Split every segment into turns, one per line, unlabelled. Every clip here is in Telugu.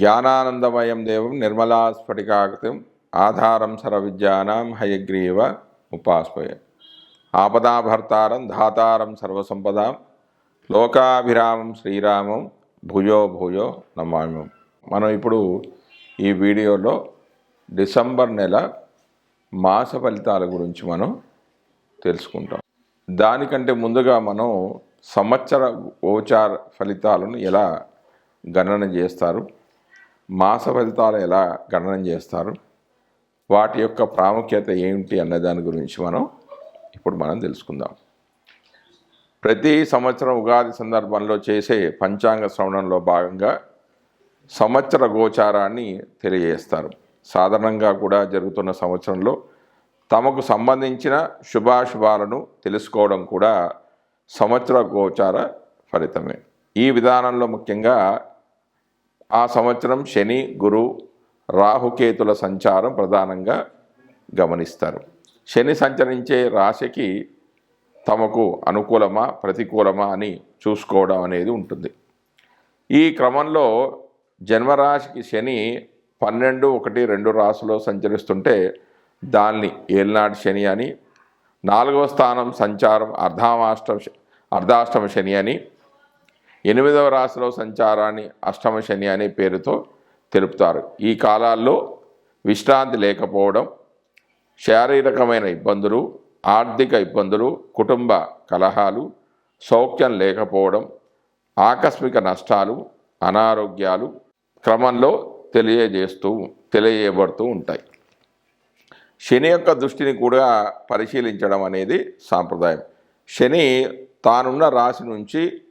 జ్ఞానానందమయం దేవం నిర్మలా స్ఫటికాకృతిం ఆధారం సర్వవిద్యానాం హయగ్రీవ ఉపాస్మయ. ఆపదాభర్తారం ధాతారం సర్వసంపదాం లోకాభిరామం శ్రీరామం భూయో భూయో నమామ్యం మనం ఇప్పుడు ఈ వీడియోలో డిసెంబర్ నెల మాస ఫలితాల గురించి మనం తెలుసుకుంటాం. దానికంటే ముందుగా మనం సంవత్సర గోచార ఫలితాలను ఎలా గణన చేస్తారు? మాస ఫలితాలు ఎలా గణనం చేస్తారు? వాటి యొక్క ప్రాముఖ్యత ఏమిటి అన్న దాని గురించి మనం ఇప్పుడు మనం తెలుసుకుందాం. ప్రతి సంవత్సరం ఉగాది సందర్భంలో చేసే పంచాంగ శ్రవణంలో భాగంగా సంవత్సర గోచారాన్ని తెలియజేస్తారు. సాధారణంగా కూడా జరుగుతున్న సంవత్సరంలో తమకు సంబంధించిన శుభాశుభాలను తెలుసుకోవడం కూడా సంవత్సర గోచార ఫలితమే. ఈ విధానంలో ముఖ్యంగా ఆ సంవత్సరం శని గురు రాహుకేతుల సంచారం ప్రధానంగా గమనిస్తారు. శని సంచరించే రాశికి తమకు అనుకూలమా ప్రతికూలమా అని చూసుకోవడం అనేది ఉంటుంది. ఈ క్రమంలో జన్మరాశికి శని పన్నెండు ఒకటి రెండు రాశిలో సంచరిస్తుంటే దాన్ని ఏలినాటి శని అని నాలుగవ స్థానం సంచారం అర్ధామాష్టమ అర్ధాష్టమ శని అని ఎనిమిదవ రాశిలో సంచారాన్ని అష్టమ శని అనే పేరుతో తెలుపుతారు. ఈ కాలాల్లో విశ్రాంతి లేకపోవడం శారీరకమైన ఇబ్బందులు ఆర్థిక ఇబ్బందులు కుటుంబ కలహాలు సౌఖ్యం లేకపోవడం ఆకస్మిక నష్టాలు అనారోగ్యాలు క్రమంలో తెలియజేస్తూ తెలియబడుతూ ఉంటాయి. శని యొక్క దృష్టిని కూడా పరిశీలించడం అనేది సాంప్రదాయం. శని తానున్న రాశి నుంచి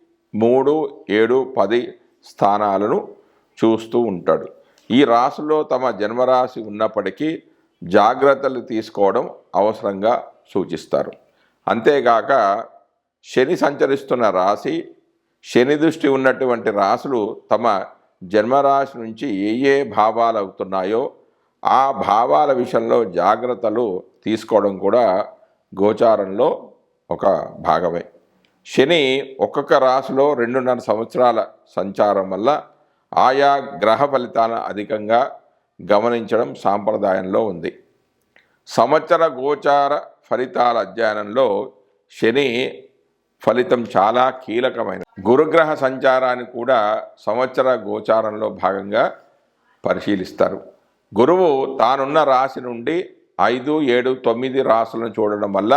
మూడు ఏడు పది స్థానాలను చూస్తూ ఉంటాడు. ఈ రాశిలో తమ జన్మరాశి ఉన్నప్పటికీ జాగ్రత్తలు తీసుకోవడం అవసరంగా సూచిస్తారు. అంతేగాక శని సంచరిస్తున్న రాశి శని దృష్టి ఉన్నటువంటి రాశులు తమ జన్మరాశి నుంచి ఏ ఏ భావాలు అవుతున్నాయో ఆ భావాల విషయంలో జాగ్రత్తలు తీసుకోవడం కూడా గోచారంలో ఒక భాగమే. శని ఒక్కొక్క రాశిలో రెండున్నర సంవత్సరాల సంచారం వల్ల ఆయా గ్రహ ఫలితాలను అధికంగా గమనించడం సాంప్రదాయంలో ఉంది. సంవత్సర గోచార ఫలితాల అధ్యయనంలో శని ఫలితం చాలా కీలకమైన గురుగ్రహ సంచారాన్ని కూడా సంవత్సర గోచారంలో భాగంగా పరిశీలిస్తారు. గురువు తానున్న రాశి నుండి ఐదు ఏడు తొమ్మిది రాసులను చూడడం వల్ల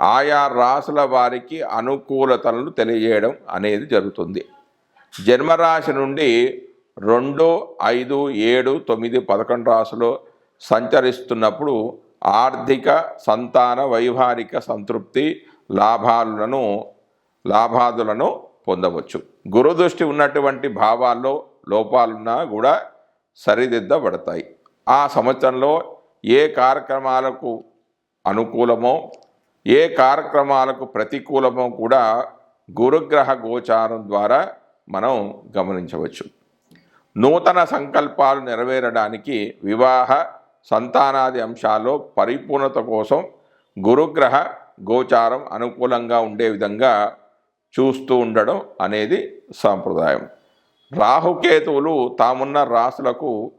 ఆయా రాసుల వారికి అనుకూలతలను తెలియజేయడం అనేది జరుగుతుంది. జన్మరాశి నుండి రెండు ఐదు ఏడు తొమ్మిది పదకొండు రాసులు సంచరిస్తున్నప్పుడు ఆర్థిక సంతాన వైవాహిక సంతృప్తి లాభాలను లాభాదులను పొందవచ్చు. గురుదృష్టి ఉన్నటువంటి భావాల్లో లోపాలున్నా కూడా సరిదిద్దబడతాయి. ఆ సంవత్సరంలో ఏ కార్యక్రమాలకు అనుకూలమో ఏ కార్యక్రమాలకు ప్రతికూలమో కూడా గురుగ్రహ గోచారం ద్వారా మనం గమనించవచ్చు. నూతన సంకల్పాలు నెరవేరడానికి వివాహ సంతానాది అంశాల్లో పరిపూర్ణత కోసం గురుగ్రహ గోచారం అనుకూలంగా ఉండే విధంగా చూస్తూ ఉండడం అనేది సాంప్రదాయం. రాహుకేతువులు తామున్న రాసులకు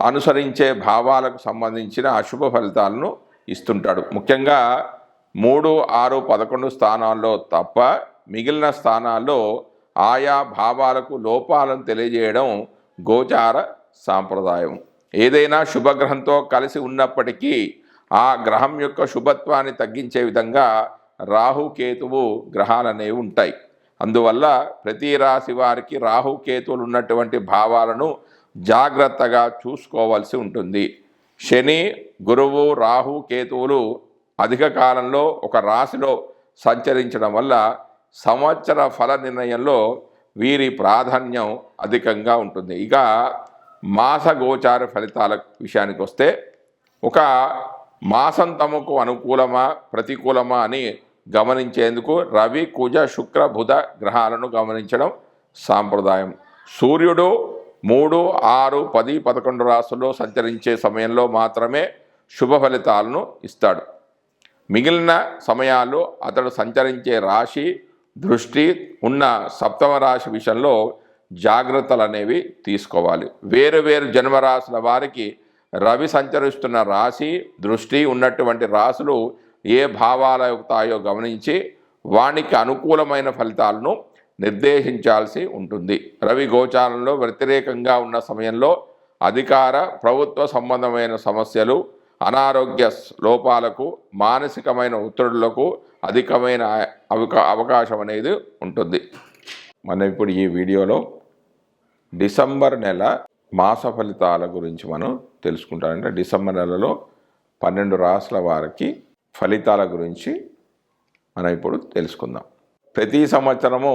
అనుసరించే భావాలకు సంబంధించిన అశుభ ఫలితాలను ఇస్తుంటాడు. ముఖ్యంగా మూడు ఆరు పదకొండు స్థానాల్లో తప్ప మిగిలిన స్థానాల్లో ఆయా భావాలకు లోపాలను తెలియజేయడం గోచార సాంప్రదాయం. ఏదైనా శుభగ్రహంతో కలిసి ఉన్నప్పటికీ ఆ గ్రహం యొక్క శుభత్వాన్ని తగ్గించే విధంగా రాహుకేతువు గ్రహాలు అనేవి ఉంటాయి. అందువల్ల ప్రతి రాశి వారికి రాహుకేతువులు ఉన్నటువంటి భావాలను జాగ్రత్తగా చూసుకోవాల్సి ఉంటుంది. శని గురువు రాహు కేతువులు అధిక కాలంలో ఒక రాశిలో సంచరించడం వల్ల సంవత్సర ఫల నిర్ణయంలో వీరి ప్రాధాన్యం అధికంగా ఉంటుంది. ఇక మాస గోచార ఫలితాల విషయానికి వస్తే ఒక మాసం తమకు అనుకూలమా ప్రతికూలమా అని గమనించేందుకు రవి కుజ శుక్ర బుధ గ్రహాలను గమనించడం సాంప్రదాయం. సూర్యుడు మూడు ఆరు పది పదకొండు రాసుల్లో సంచరించే సమయంలో మాత్రమే శుభ ఫలితాలను ఇస్తాడు. మిగిలిన సమయాల్లో అతడు సంచరించే రాశి దృష్టి ఉన్న సప్తమ రాశి విషయంలో జాగ్రత్తలు అనేవి తీసుకోవాలి. వేరు వేరు జన్మరాశుల వారికి రవి సంచరిస్తున్న రాశి దృష్టి ఉన్నటువంటి రాశులు ఏ భావాల అవుతాయో గమనించి వానికి అనుకూలమైన ఫలితాలను నిర్దేశించాల్సి ఉంటుంది. రవి గోచారంలో వ్యతిరేకంగా ఉన్న సమయంలో అధికార ప్రభుత్వ సంబంధమైన సమస్యలు అనారోగ్య లోపాలకు మానసికమైన ఒత్తిడులకు అధికమైన అవకా అవకాశం అనేది ఉంటుంది. మనం ఇప్పుడు ఈ వీడియోలో డిసెంబర్ నెల మాస ఫలితాల గురించి మనం తెలుసుకుంటామంటే డిసెంబర్ నెలలో పన్నెండు రాసుల వారికి ఫలితాల గురించి మనం ఇప్పుడు తెలుసుకుందాం. ప్రతి సంవత్సరము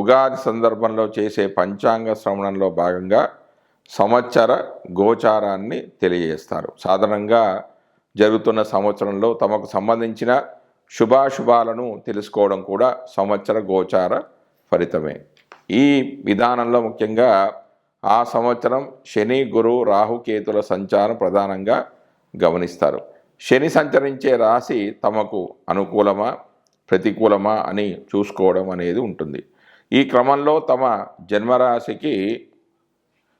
ఉగాది సందర్భంలో చేసే పంచాంగ శ్రవణంలో భాగంగా సంవత్సర గోచారాన్ని తెలియజేస్తారు. సాధారణంగా జరుగుతున్న సంవత్సరంలో తమకు సంబంధించిన శుభాశుభాలను తెలుసుకోవడం కూడా సంవత్సర గోచార ఫలితమే. ఈ విధానంలో ముఖ్యంగా ఆ సంవత్సరం శని గురు రాహుకేతుల సంచారం ప్రధానంగా గమనిస్తారు. శని సంచరించే రాశి తమకు అనుకూలమా ప్రతికూలమా అని చూసుకోవడం అనేది ఉంటుంది. ఈ క్రమంలో తమ జన్మరాశికి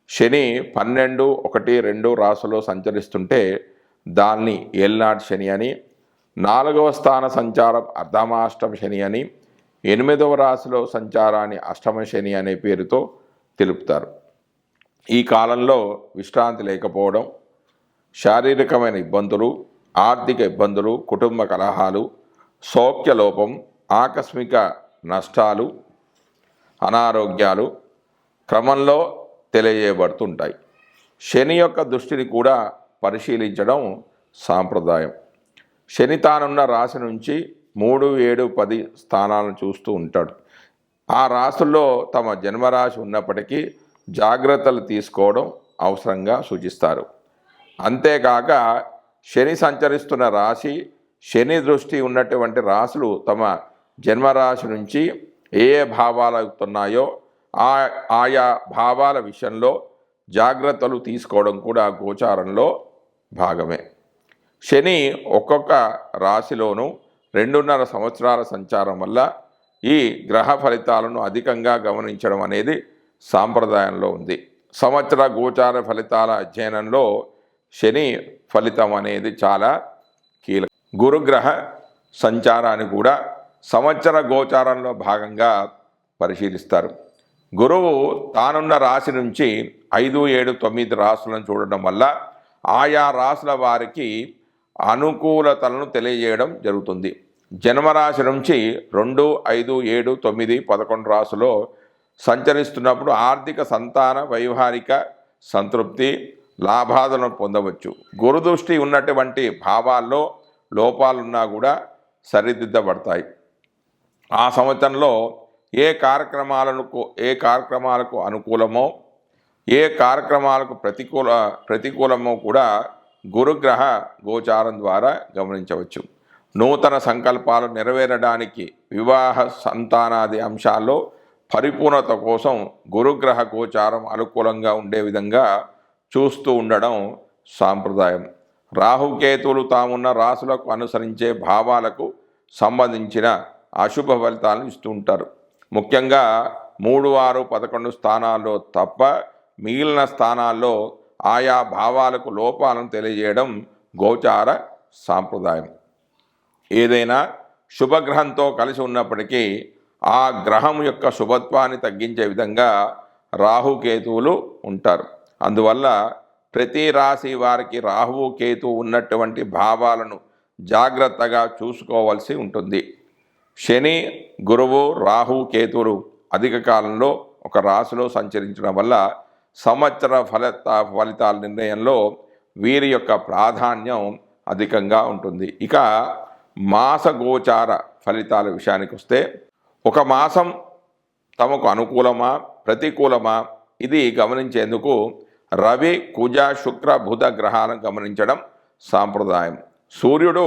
శని పన్నెండు ఒకటి రెండు రాసులో సంచరిస్తుంటే దాన్ని ఏల్నాటి శని అని నాలుగవ స్థాన సంచారం అర్ధమాష్టమ శని అని ఎనిమిదవ రాశిలో సంచారాన్ని అష్టమ శని అనే పేరుతో తెలుపుతారు. ఈ కాలంలో విశ్రాంతి లేకపోవడం శారీరకమైన ఇబ్బందులు ఆర్థిక ఇబ్బందులు కుటుంబ కలహాలు సౌఖ్యలోపం ఆకస్మిక నష్టాలు అనారోగ్యాలు క్రమంలో తెలియజేయబడుతుంటాయి. శని యొక్క దృష్టిని కూడా పరిశీలించడం సాంప్రదాయం. శని తానున్న రాశి నుంచి మూడు ఏడు పది స్థానాలను చూస్తూ ఉంటాడు. ఆ రాశుల్లో తమ జన్మరాశి ఉన్నప్పటికీ జాగ్రత్తలు తీసుకోవడం అవసరంగా సూచిస్తారు. అంతేకాక శని సంచరిస్తున్న రాశి శని దృష్టి ఉన్నటువంటి రాశులు తమ జన్మరాశి నుంచి ఏ ఏ భావాలు అవుతున్నాయో ఆ ఆయా భావాల విషయంలో జాగ్రత్తలు తీసుకోవడం కూడా గోచారంలో భాగమే. శని ఒక్కొక్క రాశిలోనూ రెండున్నర సంవత్సరాల సంచారం వల్ల ఈ గ్రహ ఫలితాలను అధికంగా గమనించడం అనేది సాంప్రదాయంలో ఉంది. సంవత్సర గోచార ఫలితాల అధ్యయనంలో శని ఫలితం అనేది చాలా కీలకం. గురుగ్రహ సంచారాన్ని కూడా సంవత్సర గోచారంలో భాగంగా పరిశీలిస్తారు. గురువు తానున్న రాశి నుంచి ఐదు ఏడు తొమ్మిది రాశులను చూడడం వల్ల ఆయా రాశుల వారికి అనుకూలతలను తెలియజేయడం జరుగుతుంది. జన్మరాశి నుంచి రెండు ఐదు ఏడు తొమ్మిది పదకొండు రాసులో సంచరిస్తున్నప్పుడు ఆర్థిక సంతాన వైవాహిక సంతృప్తి లాభాలను పొందవచ్చు. గురుదృష్టి ఉన్నటువంటి భావాల్లో లోపాలున్నా కూడా సరిదిద్దబడతాయి. ఆ సంవత్సరంలో ఏ కార్యక్రమాలకు ఏ కార్యక్రమాలకు అనుకూలమో ఏ కార్యక్రమాలకు ప్రతికూల ప్రతికూలమో కూడా గురుగ్రహ గోచారం ద్వారా గమనించవచ్చు. నూతన సంకల్పాలు నెరవేరడానికి వివాహ సంతానాది అంశాల్లో పరిపూర్ణత కోసం గురుగ్రహ గోచారం అనుకూలంగా ఉండే విధంగా చూస్తూ ఉండడం సాంప్రదాయం. రాహుకేతువులు తామున్న రాసులకు అనుసరించే భావాలకు సంబంధించిన అశుభ ఫలితాలను ఇస్తూ ఉంటారు. ముఖ్యంగా మూడు ఆరు పదకొండు స్థానాల్లో తప్ప మిగిలిన స్థానాల్లో ఆయా భావాలకు లోపాలను తెలియజేయడం గోచార సాంప్రదాయం. ఏదైనా శుభగ్రహంతో కలిసి ఉన్నప్పటికీ ఆ గ్రహం యొక్క శుభత్వాన్ని తగ్గించే విధంగా రాహుకేతువులు ఉంటారు. అందువల్ల ప్రతి రాశి వారికి రాహువు కేతు ఉన్నటువంటి భావాలను జాగ్రత్తగా చూసుకోవాల్సి ఉంటుంది. శని గురువు రాహు కేతువులు అధిక కాలంలో ఒక రాశిలో సంచరించడం వల్ల సంవత్సర ఫలిత ఫలితాల నిర్ణయంలో వీరి యొక్క ప్రాధాన్యం అధికంగా ఉంటుంది. ఇక మాసగోచార ఫలితాల విషయానికి వస్తే ఒక మాసం తమకు అనుకూలమా ప్రతికూలమా? ఇది గమనించేందుకు రవి కుజ శుక్ర బుధ గ్రహాలను గమనించడం సాంప్రదాయం. సూర్యుడు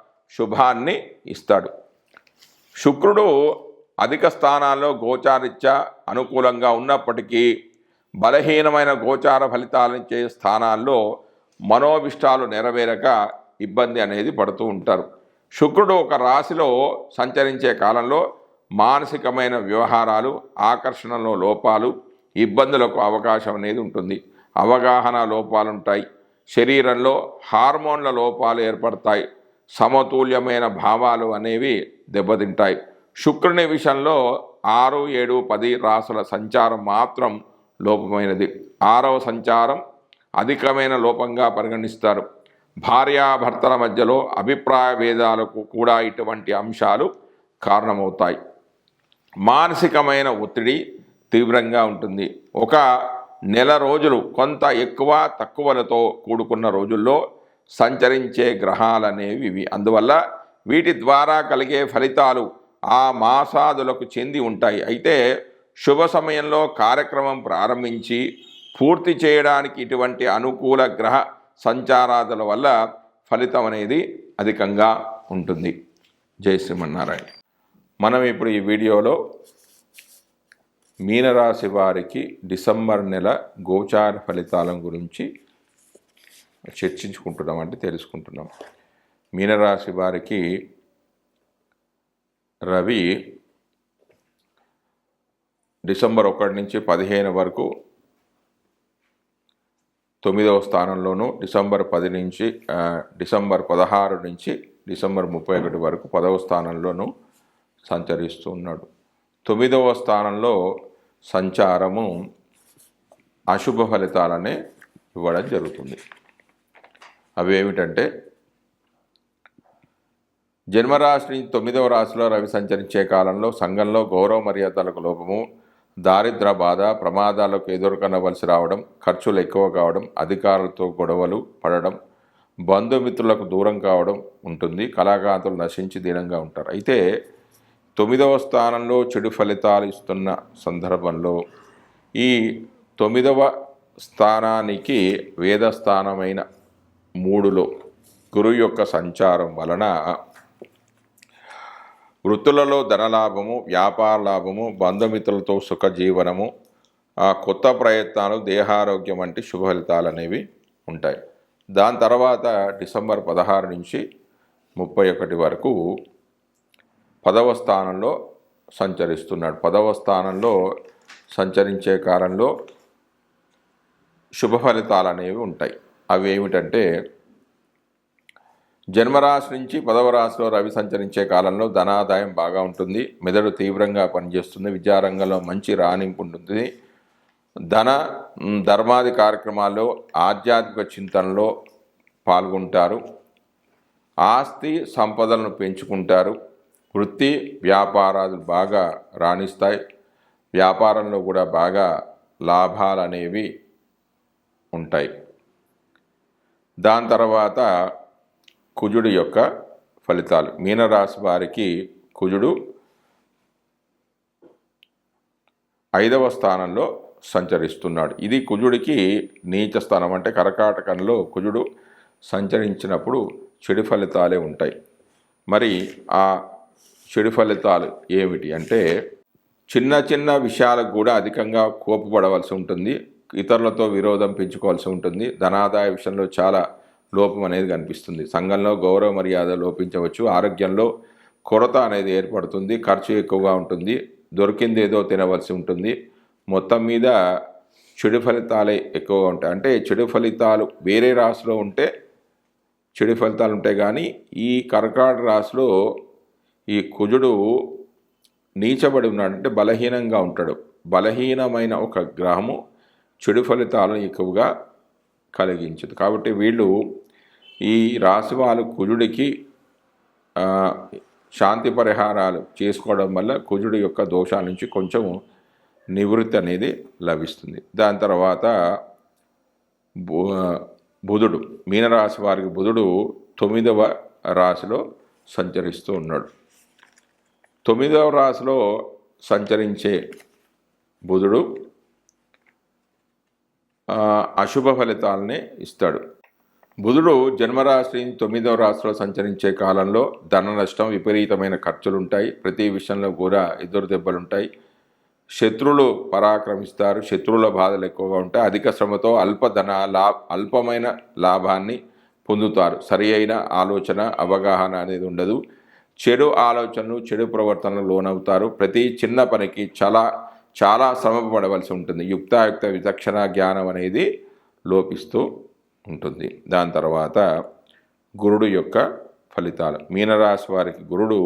శుభాన్ని ఇస్తాడు. శుక్రుడు అధిక స్థానాల్లో గోచారిత్య అనుకూలంగా ఉన్నప్పటికీ బలహీనమైన గోచార ఫలితాలనిచ్చే స్థానాల్లో మనోభిష్టాలు నెరవేరక ఇబ్బంది అనేది పడుతూ ఉంటారు. శుక్రుడు ఒక రాశిలో సంచరించే కాలంలో మానసికమైన వ్యవహారాలు ఆకర్షణలో లోపాలు ఇబ్బందులకు అవకాశం అనేది ఉంటుంది. అవగాహన లోపాలుంటాయి. శరీరంలో హార్మోన్ల లోపాలు ఏర్పడతాయి. సమతుల్యమైన భావాలు అనేవి దెబ్బతింటాయి. శుక్రుని విషయంలో ఆరు ఏడు పది రాసుల సంచారం మాత్రం లోపమైనది. ఆరవ సంచారం అధికమైన లోపంగా పరిగణిస్తారు. భార్యాభర్తల మధ్యలో అభిప్రాయ భేదాలకు కూడా ఇటువంటి అంశాలు కారణమవుతాయి. మానసికమైన ఒత్తిడి తీవ్రంగా ఉంటుంది. ఒక నెల రోజులు కొంత ఎక్కువ తక్కువలతో కూడుకున్న రోజుల్లో సంచరించే గ్రహాలనేవి ఇవి. అందువల్ల వీటి ద్వారా కలిగే ఫలితాలు ఆ మాసాదులకు చెంది ఉంటాయి. అయితే శుభ సమయంలో కార్యక్రమం ప్రారంభించి పూర్తి చేయడానికి ఇటువంటి అనుకూల గ్రహ సంచారాదుల వల్ల ఫలితం అనేది అధికంగా ఉంటుంది. జై శ్రీమన్నారాయణ. మనం ఇప్పుడు ఈ వీడియోలో మీనరాశి వారికి డిసెంబర్ నెల గోచార ఫలితాల గురించి చర్చించుకుంటున్నాం అంటే తెలుసుకుంటున్నాం. మీనరాశి వారికి రవి డిసెంబర్ ఒకటి నుంచి పదిహేను వరకు తొమ్మిదవ స్థానంలోను డిసెంబర్ పది నుంచి డిసెంబర్ పదహారు నుంచి డిసెంబర్ ముప్పై ఒకటి వరకు పదవ స్థానంలోను సంచరిస్తూ ఉన్నాడు. తొమ్మిదవ స్థానంలో సంచారము అశుభ ఫలితాలనే ఇవ్వడం జరుగుతుంది. అవి ఏమిటంటే జన్మరాశి నుంచి తొమ్మిదవ రాశిలో రవి సంచరించే కాలంలో సంఘంలో గౌరవ మర్యాదలకు లోపము దారిద్ర బాధ ప్రమాదాలకు ఎదుర్కొనవలసి రావడం ఖర్చులు ఎక్కువ కావడం అధికారులతో గొడవలు పడడం బంధుమిత్రులకు దూరం కావడం ఉంటుంది కళాకాంతులు నశించి దీనంగా ఉంటారు. అయితే తొమ్మిదవ స్థానంలో చెడు ఫలితాలు ఇస్తున్న సందర్భంలో ఈ తొమ్మిదవ స్థానానికి వేదస్థానమైన మూడులో గురువు యొక్క సంచారం వలన వృత్తులలో ధనలాభము వ్యాపార లాభము బంధుమిత్రులతో సుఖ జీవనము ఆ కొత్త ప్రయత్నాలు దేహారోగ్యం వంటి శుభ ఫలితాలు అనేవి ఉంటాయి. దాని తర్వాత డిసెంబర్ పదహారు నుంచి ముప్పై ఒకటి వరకు పదవ స్థానంలో సంచరిస్తున్నాడు. పదవ స్థానంలో సంచరించే కాలంలో శుభ ఫలితాలు అనేవి ఉంటాయి. అవి ఏమిటంటే జన్మరాశి నుంచి పదవ రాశిలో రవి సంచరించే కాలంలో ధనాదాయం బాగా ఉంటుంది మెదడు తీవ్రంగా పనిచేస్తుంది విద్యారంగంలో మంచి రాణింపు ఉంటుంది. ధన ధర్మాది కార్యక్రమాల్లో ఆధ్యాత్మిక చింతనలో పాల్గొంటారు. ఆస్తి సంపదలను పెంచుకుంటారు. వృత్తి వ్యాపారాలు బాగా రాణిస్తాయి. వ్యాపారంలో కూడా బాగా లాభాలు అనేవి ఉంటాయి. దాని తర్వాత కుజుడు యొక్క ఫలితాలు. మీనరాశి వారికి కుజుడు ఐదవ స్థానంలో సంచరిస్తున్నాడు. ఇది కుజుడికి నీచ స్థానం అంటే కరకాటకంలో కుజుడు సంచరించినప్పుడు చెడు ఫలితాలే ఉంటాయి. మరి ఆ చెడు ఫలితాలు ఏమిటి అంటే చిన్న చిన్న విషయాలకు కూడా అధికంగా కోపపడవలసి ఉంటుంది. ఇతరులతో విరోధం పెంచుకోవాల్సి ఉంటుంది. ధనాదాయ విషయంలో చాలా లోపం అనేది కనిపిస్తుంది. సంఘంలో గౌరవ మర్యాద లోపించవచ్చు. ఆరోగ్యంలో కొరత అనేది ఏర్పడుతుంది. ఖర్చు ఎక్కువగా ఉంటుంది. దొరికింది ఏదో తినవలసి ఉంటుంది. మొత్తం మీద చెడు ఫలితాలే ఎక్కువగా ఉంటాయి. అంటే చెడు ఫలితాలు వేరే రాశిలో ఉంటే చెడు ఫలితాలు ఉంటాయి కానీ ఈ కర్కాట రాశిలో ఈ కుజుడు నీచబడి ఉన్నాడు. అంటే బలహీనంగా ఉంటాడు. బలహీనమైన ఒక గ్రహము. చెడు ఫలితాలను ఎక్కువగా కలిగించదు. కాబట్టి వీళ్ళు ఈ రాశి వాళ్ళు కుజుడికి శాంతి పరిహారాలు చేసుకోవడం వల్ల కుజుడి యొక్క దోషాల నుంచి కొంచెం నివృత్తి అనేది లభిస్తుంది. దాని తర్వాత బు- బుధుడు మీనరాశి వారికి బుధుడు తొమ్మిదవ రాశిలో సంచరిస్తూ ఉన్నాడు. తొమ్మిదవ రాశిలో సంచరించే బుధుడు అశుభ ఫలితాలనే ఇస్తాడు. బుధుడు జన్మరాశి తొమ్మిదవ రాశిలో సంచరించే కాలంలో ధన నష్టం విపరీతమైన ఖర్చులు ఉంటాయి ప్రతి విషయంలో కూడా ఎదురు దెబ్బలు ఉంటాయి శత్రువులు పరాక్రమిస్తారు. శత్రువుల బాధలు ఎక్కువగా ఉంటాయి. అధిక శ్రమతో అల్ప ధన లా అల్పమైన లాభాన్ని పొందుతారు. సరి అయిన ఆలోచన అవగాహన అనేది ఉండదు. చెడు ఆలోచనలు చెడు ప్రవర్తనలు లోనవుతారు. ప్రతి చిన్న పనికి చాలా చాలా శ్రమ పడవలసి ఉంటుంది. యుక్తాయుక్త విచక్షణ జ్ఞానం అనేది లోపిస్తూ ఉంటుంది. దాని తర్వాత గురుడు యొక్క ఫలితాలు. మీనరాశి వారికి గురుడు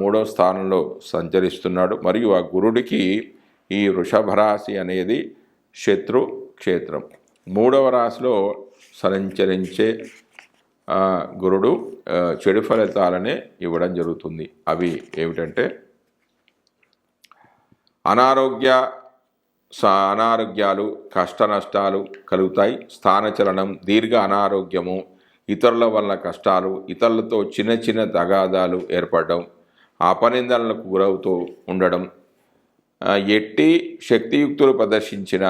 మూడో స్థానంలో సంచరిస్తున్నాడు. మరియు ఆ గురుడికి ఈ వృషభ రాశి అనేది శత్రు క్షేత్రం. మూడవ రాశిలో సంచరించే గురుడు చెడు ఫలితాలనే ఇవ్వడం జరుగుతుంది. అవి ఏమిటంటే అనారోగ్య అనారోగ్యాలు కష్ట నష్టాలు కలుగుతాయి స్థానచలనం దీర్ఘ అనారోగ్యము ఇతరుల వల్ల కష్టాలు ఇతరులతో చిన్న చిన్న తగాదాలు ఏర్పడడం అపనిందనలకు గురవుతూ ఉండడం ఎట్టి శక్తియుక్తులు ప్రదర్శించిన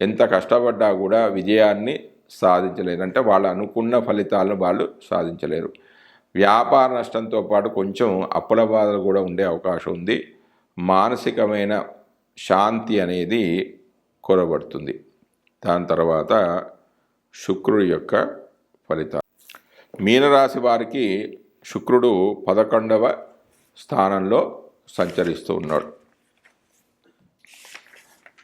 ఎంత కష్టపడ్డా కూడా విజయాన్ని సాధించలేరు. అంటే వాళ్ళు అనుకున్న ఫలితాలను వాళ్ళు సాధించలేరు. వ్యాపార నష్టంతో పాటు కొంచెం అప్పుల బాధలు కూడా ఉండే అవకాశం ఉంది. మానసికమైన శాంతి అనేది కోరబడుతుంది. దాని తర్వాత శుక్రుడి యొక్క ఫలితాలు. మీనరాశి వారికి శుక్రుడు పదకొండవ స్థానంలో సంచరిస్తూ ఉన్నాడు.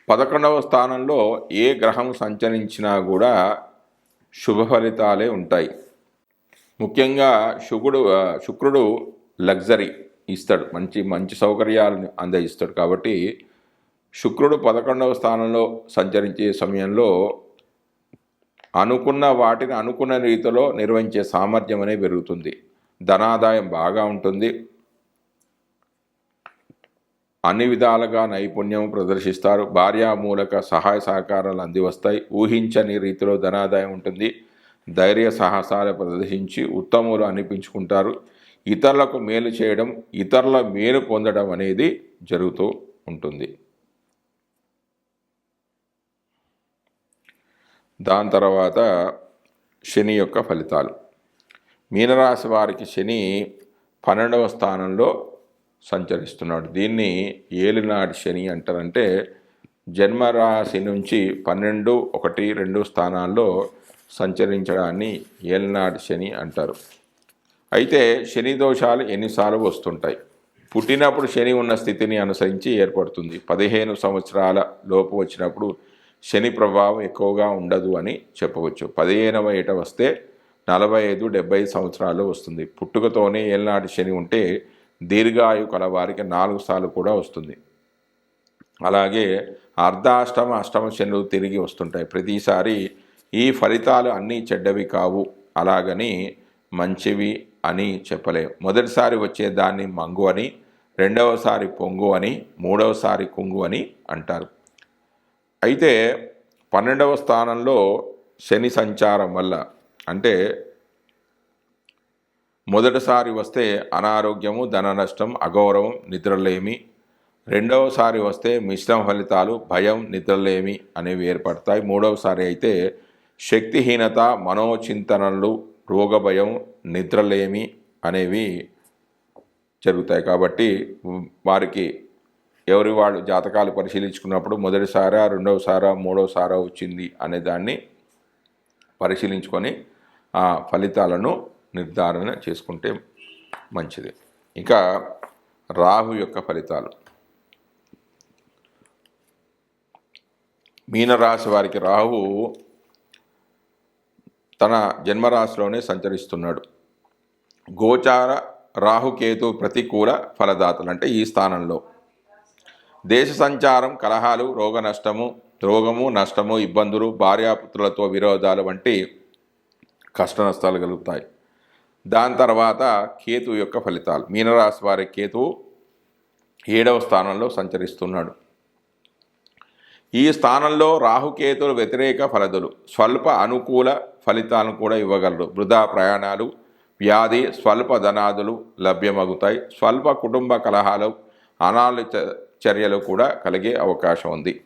పదకొండవ స్థానంలో ఏ గ్రహం సంచరించినా కూడా శుభ ఫలితాలే ఉంటాయి. ముఖ్యంగా శుకుడు శుక్రుడు లగ్జరీ. ఇస్తాడు. మంచి మంచి సౌకర్యాలను అందజేస్తాడు. కాబట్టి శుక్రుడు పదకొండవ స్థానంలో సంచరించే సమయంలో అనుకున్న వాటిని అనుకున్న రీతిలో నిర్వహించే సామర్థ్యం అనేది పెరుగుతుంది. ధనాదాయం బాగా ఉంటుంది. అన్ని విధాలుగా నైపుణ్యం ప్రదర్శిస్తారు. భార్యామూలక సహాయ సహకారాలు అందివస్తాయి. ఊహించని రీతిలో ధనాదాయం ఉంటుంది. ధైర్య సాహసాలు ప్రదర్శించి ఉత్తములు అనిపించుకుంటారు. ఇతరులకు మేలు చేయడం ఇతరుల మేలు పొందడం అనేది జరుగుతూ ఉంటుంది. దాని తర్వాత శని యొక్క ఫలితాలు. మీనరాశి వారికి శని పన్నెండవ స్థానంలో సంచరిస్తున్నాడు. దీన్ని ఏలినాడు శని అంటారంటే జన్మరాశి నుంచి పన్నెండు ఒకటి రెండు స్థానాల్లో సంచరించడాన్ని ఏలినాడు శని అంటారు. అయితే శని దోషాలు ఎన్నిసార్లు వస్తుంటాయి? పుట్టినప్పుడు శని ఉన్న స్థితిని అనుసరించి ఏర్పడుతుంది. పదిహేను సంవత్సరాల లోపు వచ్చినప్పుడు శని ప్రభావం ఎక్కువగా ఉండదు అని చెప్పవచ్చు. పదిహేనవ ఏట వస్తే నలభై ఐదు డెబ్బై సంవత్సరాలు వస్తుంది. పుట్టుకతోనే ఏళ్ళనాటి శని ఉంటే దీర్ఘాయు కల వారికి నాలుగు సార్లు కూడా వస్తుంది. అలాగే అర్ధాష్టమ అష్టమ శనులు తిరిగి వస్తుంటాయి. ప్రతిసారి ఈ ఫలితాలు అన్నీ చెడ్డవి కావు. అలాగని మంచివి అని చెప్పలేం. మొదటిసారి వచ్చే దాన్ని మంగు అని రెండవసారి పొంగు అని మూడవసారి కుంగు అని అంటారు. అయితే పన్నెండవ స్థానంలో శని సంచారం వల్ల అంటే మొదటిసారి వస్తే అనారోగ్యము ధన నష్టం అగౌరవం నిద్రలేమి. రెండవసారి వస్తే మిశ్రమ ఫలితాలు భయం నిద్రలేమి అనేవి ఏర్పడతాయి. మూడవసారి అయితే శక్తిహీనత మనోచింతనలు రోగభయం నిద్రలేమి అనేవి జరుగుతాయి. కాబట్టి వారికి ఎవరి వాళ్ళు జాతకాలు పరిశీలించుకున్నప్పుడు మొదటిసారా రెండవసారా మూడవసారా వచ్చింది అనే దాన్ని పరిశీలించుకొని ఆ ఫలితాలను నిర్ధారణ చేసుకుంటే మంచిది. ఇంకా రాహు యొక్క ఫలితాలు. మీనరాశి వారికి రాహు తన జన్మరాశిలోనే సంచరిస్తున్నాడు. గోచార రాహుకేతు ప్రతికూల ఫలదాతలు అంటే ఈ స్థానంలో. దేశ సంచారం కలహాలు రోగ నష్టము రోగము నష్టము ఇబ్బందులు భార్యాపుత్రులతో విరోధాలు వంటి కష్ట నష్టాలు కలుగుతాయి. దాని తర్వాత కేతు యొక్క ఫలితాలు. మీనరాశి వారి కేతువు ఏడవ స్థానంలో సంచరిస్తున్నాడు. ఈ స్థానంలో రాహుకేతులు వ్యతిరేక ఫలదులు. స్వల్ప అనుకూల ఫలితాలను కూడా ఇవ్వగలరు. వృధా ప్రయాణాలు వ్యాధి స్వల్ప ధనాదులు లభ్యమగుతాయి. స్వల్ప కుటుంబ కలహాలు అనాలోచిత చర్యలు కూడా కలిగే అవకాశం ఉంది.